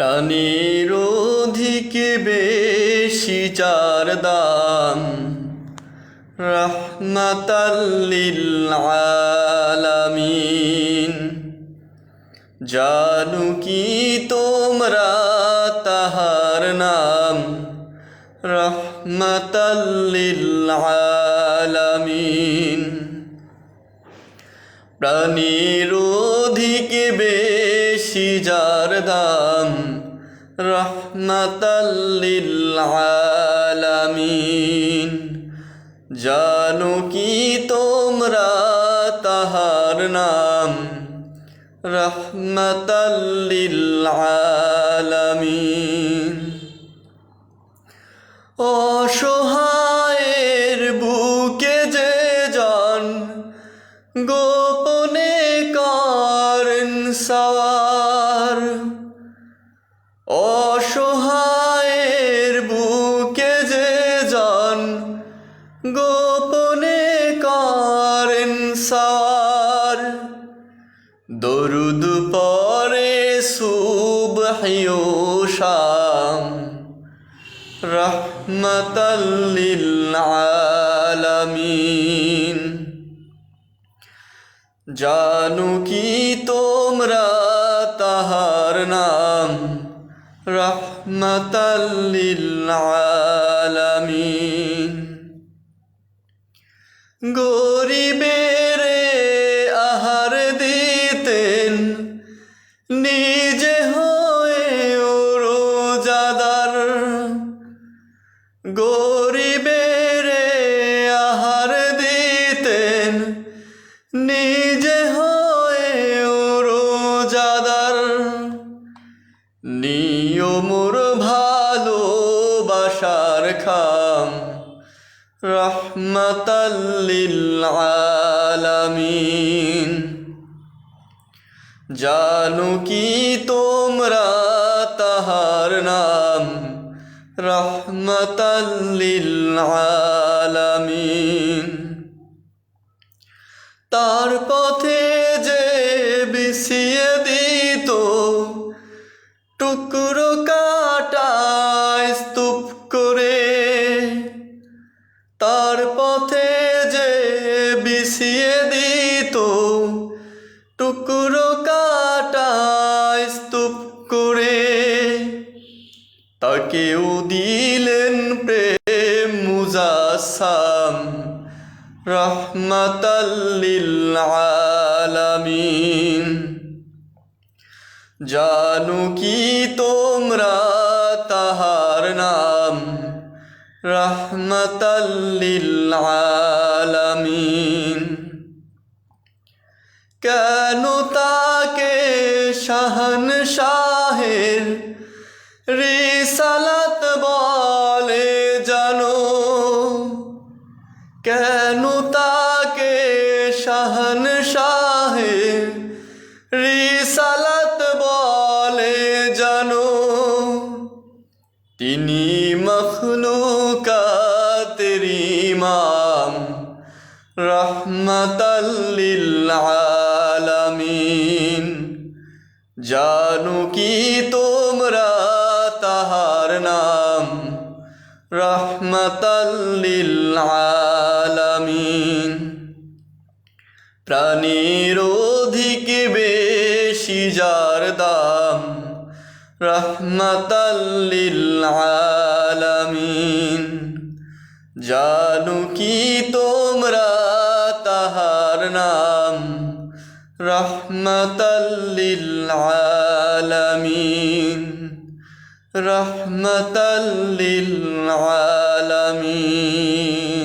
প্রাণীর অধিক বেশি চার দাম রহমতাল্লিল আলামিন। জানু কি তোমরা তাহার নাম? রহমতাল্লিল আলামিন। প্রাণীর অধিক বেশি যার দাম রহমতাল্লিল আলামিন জানো কি তোমরা তাহার নাম? রহমতাল্লিল আলামিন অসহায়ের বুকে যে জন গোপনে করেন সওয়ার গোপনে করেন সওয়ার দরুদ পরে সুবহিও শাম। রহমতাল্লিল জানু কি তোমরা তাহার নাম? রহমতাল্লিল গরিবের আহার দিতেন, নিজে হয়ে রোজাদার। গরিবের আহার দিতেন, নিজে হয়ে রোজাদার। নিয়মর ভালোবাসার খাম রহমতাল্লিল আলামিন জানু কি তোমরা তাহার নাম? রহমতাল্লিল তার পথে যে বিছিয়ে তাকেও দিলেন প্রেম মুজাসাম রহমতাল্লিল আলামিন জানু কি তোমরা তাহার নাম? রহমতাল্লিল আলামিন কেন তাকে শাহন শাহের রিসালাত বলে জানো, কেন তাকে শাহন শাহে রিসালাত বলে জানো? তিনি মখলুকাতের ইমাম রহমতাল্লিল আলামিন। জানু কি তোমরা নাম রহমতাল্লিল আলামিন প্রাণীর অধিক বেশি যার দাম রহমতাল্লিল জানু কি তোমরা তাহার নাম রহমতাল্লিল আলামিন রহমতাল্লিল আলামিন